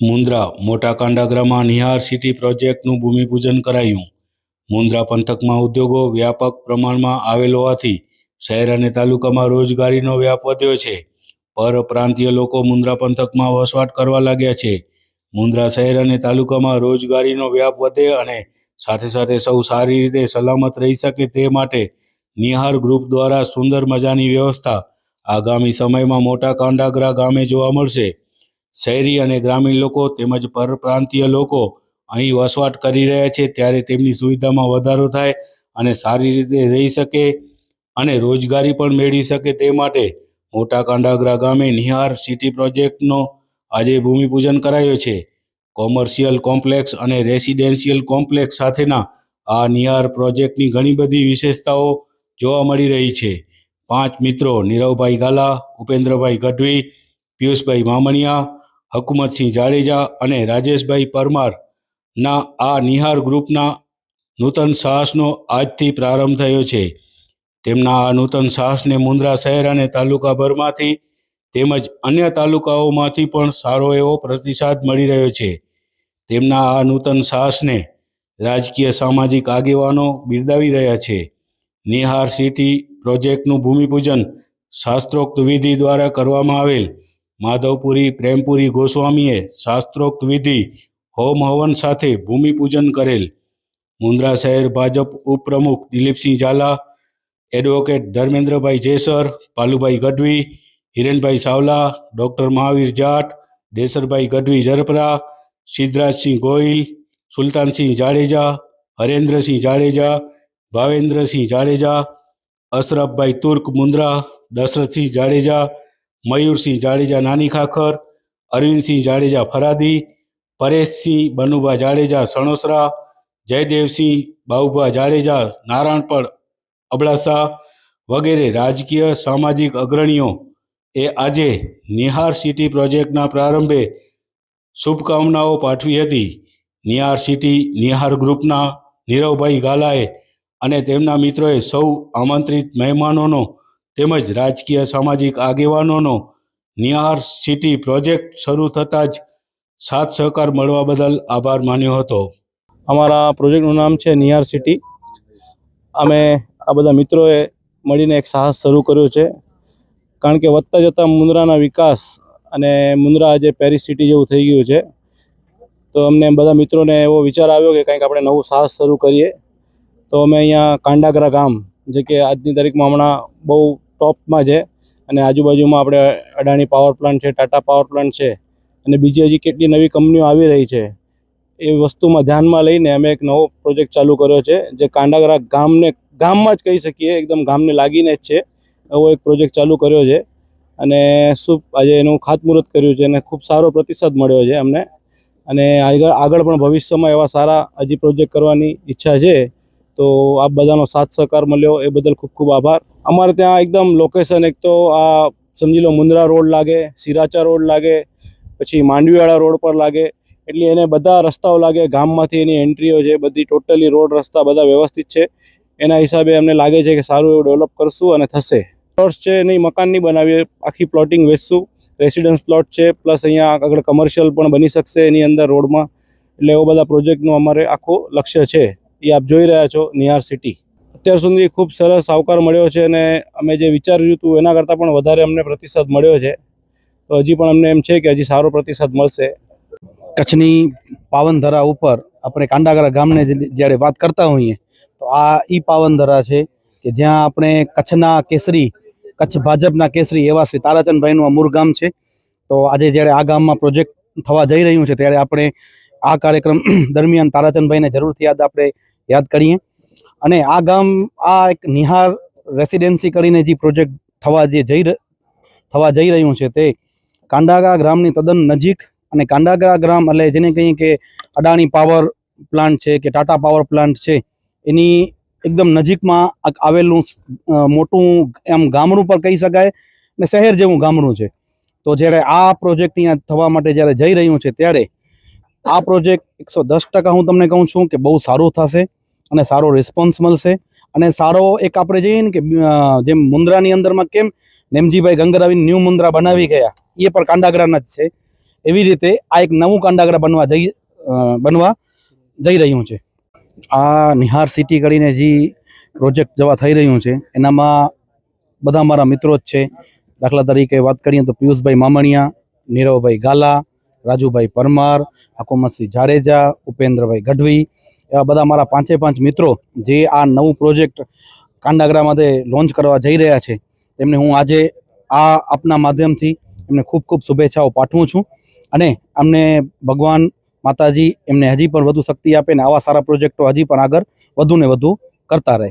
મુન્દ્રા મોટા કાંડાગરામાં નિહાર સિટી પ્રોજેક્ટનું ભૂમિપૂજન કરાયું. મુન્દ્રા પંથકમાં ઉદ્યોગો વ્યાપક પ્રમાણમાં આવેલ હોવાથી શહેર અને તાલુકામાં રોજગારીનો વ્યાપ વધ્યો છે. પરપ્રાંતીય લોકો મુન્દ્રા પંથકમાં વસવાટ કરવા લાગ્યા છે. મુન્દ્રા શહેર અને તાલુકામાં રોજગારીનો વ્યાપ વધે અને સાથે સાથે સૌ સારી રીતે સલામત રહી શકે તે માટે નિહાર ગ્રુપ દ્વારા સુંદર મજાની વ્યવસ્થા આગામી સમયમાં મોટા કાંડાગરા ગામે જોવા મળશે. શહેરી અને ગ્રામીણ લોકો તેમજ પરપ્રાંતીય લોકો અહીં વસવાટ કરી રહ્યા છે ત્યારે તેમની સુવિધામાં વધારો થાય અને સારી રીતે રહી શકે અને રોજગારી પણ મેળવી શકે તે માટે મોટા કાંડાગરા ગામે નિહાર સિટી પ્રોજેક્ટનો આજે ભૂમિપૂજન કરાયો છે. કોમર્શિયલ કોમ્પ્લેક્સ અને રેસિડેન્શિયલ કોમ્પ્લેક્સ સાથેના આ નિહાર પ્રોજેક્ટની ઘણી બધી વિશેષતાઓ જોવા મળી રહી છે. પાંચ મિત્રો નીરવભાઈ ગાલા, ઉપેન્દ્રભાઈ ગઢવી, પિયુષભાઈ મામણિયા હકુમતસિંહ જાડેજા અને રાજેશભાઈ પરમારના આ નિહાર ગ્રુપના નૂતન સાહસનો આજથી પ્રારંભ થયો છે. તેમના આ નૂતન સાહસને મુન્દ્રા શહેર અને તાલુકાભરમાંથી તેમજ અન્ય તાલુકાઓમાંથી પણ સારો એવો પ્રતિસાદ મળી રહ્યો છે. તેમના આ નૂતન સાહસને રાજકીય સામાજિક આગેવાનો બિરદાવી રહ્યા છે. નિહાર સિટી પ્રોજેક્ટનું ભૂમિપૂજન શાસ્ત્રોક્ત વિધિ દ્વારા કરવામાં આવેલ માધવપુરી પ્રેમપુરી ગોસ્વામીએ શાસ્ત્રોક્ત વિધિ હોમ હવન સાથે ભૂમિપૂજન કરેલ. મુન્દ્રા શહેર ભાજપ ઉપપ્રમુખ દિલીપસિંહ ઝાલા, એડવોકેટ ધર્મેન્દ્રભાઈ જેસર, પાલુભાઈ ગઢવી, હિરેનભાઈ સાવલા, ડૉક્ટર મહાવીર જાટ દેસરભાઈ ગઢવી ઝરપરા, સિદ્ધરાજસિંહ ગોહિલ, સુલતાનસિંહ જાડેજા, હરેન્દ્રસિંહ જાડેજા, ભાવેન્દ્રસિંહ જાડેજા, અશરફભાઈ તુર્ક મુન્દ્રા દશરથસિંહ જાડેજા મયુરસિંહ જાડેજા, નાની ખાખર, અરવિંદસિંહ જાડેજા, ફરાદી, પરેશસિંહ, બનુભા જાડેજા, સણોસરા, જયદેવસિંહ, બાઉભા જાડેજા, નારાયણપળ, અબડાસા વગેરે રાજકીય સામાજિક અગ્રણીઓ. એ આજે નિહાર સિટી પ્રોજેક્ટના પ્રારંભે શુભકામનાઓ પાઠવી હતી. નિહાર સિટી, નિહાર ગ્રુપના નીરવભાઈ ગાલાએ અને તેમના મિત્રોએ સૌ આમંત્રિત મહેમાનોનો તેમજ રાજકીય સામાજિક આગેવાનોનો નિહાર સિટી પ્રોજેક્ટ શરૂ થતાં જ સાથ સહકાર મળવા બદલ આભાર માન્યો હતો. અમારા પ્રોજેક્ટનું નામ છે નિયાર સિટી. અમે આ બધા મિત્રોએ મળીને એક સાહસ શરૂ કર્યો છે. કારણ કે વધતા જતા મુન્દ્રાના વિકાસ અને મુન્દ્રા આજે પેરિસ સિટી જેવું થઈ ગયું છે, તો અમને બધા મિત્રોને એવો વિચાર આવ્યો કે કંઈક આપણે નવું સાહસ શરૂ કરીએ. તો અમે અહીંયા કાંડાગરા ગામ, જે કે આજની તારીખમાં હમણાં બહુ ટોપમાં છે અને આજુબાજુમાં આપણે અડાણી પાવર પ્લાન્ટ છે, ટાટા પાવર પ્લાન્ટ છે અને બીજી હજી કેટલી નવી કંપનીઓ આવી રહી છે. એ વસ્તુમાં ધ્યાનમાં લઈને અમે એક નવો પ્રોજેક્ટ ચાલુ કર્યો છે, જે કાંડાગરા ગામને, ગામમાં જ કહી શકીએ, એકદમ ગામને લાગીને જ છે. એવો એક પ્રોજેક્ટ ચાલુ કર્યો છે અને શું આજે એનું ખાતમુહૂર્ત કર્યું છે અને ખૂબ સારો પ્રતિસાદ મળ્યો છે અમને. અને આગળ આગળ પણ ભવિષ્યમાં એવા સારા હજી પ્રોજેક્ટ કરવાની ઈચ્છા છે. તો આપ બધાનો સાથ સહકાર મળ્યો. એ બદલ ખૂબ ખૂબ આભાર. અમારે ત્યાં એકદમ લોકેશન એક તો આ સમજી લો મુન્દ્રા રોડ લાગે, સિરાચા રોડ લાગે, પછી માંડવીવાળા રોડ પર લાગે. એટલે એને બધા રસ્તાઓ લાગે. ગામમાંથી એની એન્ટ્રીઓ છે, બધી ટોટલી રોડ રસ્તા બધા વ્યવસ્થિત છે. એના હિસાબે અમને લાગે છે કે સારું એવું ડેવલપ કરશું અને થશે. પ્લોટ્સ છે, નહીં, મકાન નહીં બનાવીએ. આખી પ્લોટિંગ વેચશું. રેસિડન્સ પ્લોટ છે પ્લસ અહીંયા આગળ કમર્શિયલ પણ બની શકશે એની અંદર રોડમાં. એટલે એવો બધા પ્રોજેક્ટનું અમારે આખું લક્ષ્ય છે. એ આપ જોઈ રહ્યા છો નિહાર સિટી. અત્યાર સુધી ખૂબ સરસ આવકાર મળ્યો છે અને અમે જે વિચાર્યું હતું એના કરતાં પણ વધારે અમને પ્રતિસાદ મળ્યો છે. તો હજી પણ અમને એમ છે કે હજી સારો પ્રતિસાદ મળશે. કચ્છની પાવનધરા ઉપર આપણે કાંડાગરા ગામને જ્યારે વાત કરતા હોઈએ, તો આ ઈ પાવનધરા છે કે જ્યાં આપણે કચ્છના કેસરી, કચ્છ ભાજપના કેસરી એવા શ્રી તારાચંદભાઈનું મૂળ ગામ છે. તો આજે જ્યારે આ ગામમાં પ્રોજેક્ટ થવા જઈ રહ્યું છે, ત્યારે આપણે આ કાર્યક્રમ દરમિયાન તારાચંદભાઈને જરૂરથી યાદ આપણે યાદ કરીએ. અને આ ગામ આ એક નિહાર રેસિડેન્સી કરીને જે પ્રોજેક્ટ થવા જે જઈ થવા જઈ રહ્યું છે તે કાંડાગા ગ્રામની તદ્દન નજીક અને કાંડાગા ગ્રામ એટલે જેને કહીએ કે અડાણી પાવર પ્લાન્ટ છે કે ટાટા પાવર પ્લાન્ટ છે, એની એકદમ નજીકમાં આવેલું મોટું એમ ગામડું પણ કહી શકાય ને શહેર જેવું ગામડું છે. તો જ્યારે આ પ્રોજેક્ટ અહીંયા થવા માટે જ્યારે જઈ રહ્યું છે ત્યારે આ પ્રોજેક્ટ એકસો દસ ટકા હું તમને કહું છું કે બહુ સારું થશે. અને સારો રિસ્પોન્સ મળશે. અને સારો એક આપણે જઈએ ને કે જેમ મુન્દ્રાની અંદરમાં કેમ નેમજીભાઈ ગંગરાવી ન્યૂ મુન્દ્રા બનાવી ગયા, એ પણ કાંડાગરાના જ છે. એવી રીતે આ એક નવું કાંડાગરા બનવા જઈ બનવા જઈ રહ્યું છે. આ નિહાર સિટી કરીને જે પ્રોજેક્ટ જવા થઈ રહ્યું છે, એનામાં બધા મારા મિત્રો જ છે. દાખલા તરીકે વાત કરીએ તો પિયુષભાઈ મામણિયા, નીરવભાઈ ગાલા, રાજુભાઈ પરમાર હકુમતસિંહ જાડેજા, ઉપેન્દ્રભાઈ ગઢવી એવા બધા મારા પાંચે પાંચ મિત્રો જે આ નવું પ્રોજેક્ટ કાંડાગરામાંથી લોન્ચ કરવા જઈ રહ્યા છે, તેમને હું આજે આ આપના માધ્યમથી એમને ખૂબ ખૂબ શુભેચ્છાઓ પાઠવું છું. અને અમને ભગવાન માતાજી એમને હજી પણ વધુ શક્તિ આપે ને આવા સારા પ્રોજેક્ટો હજી પણ આગળ વધુ ને વધુ કરતા રહે.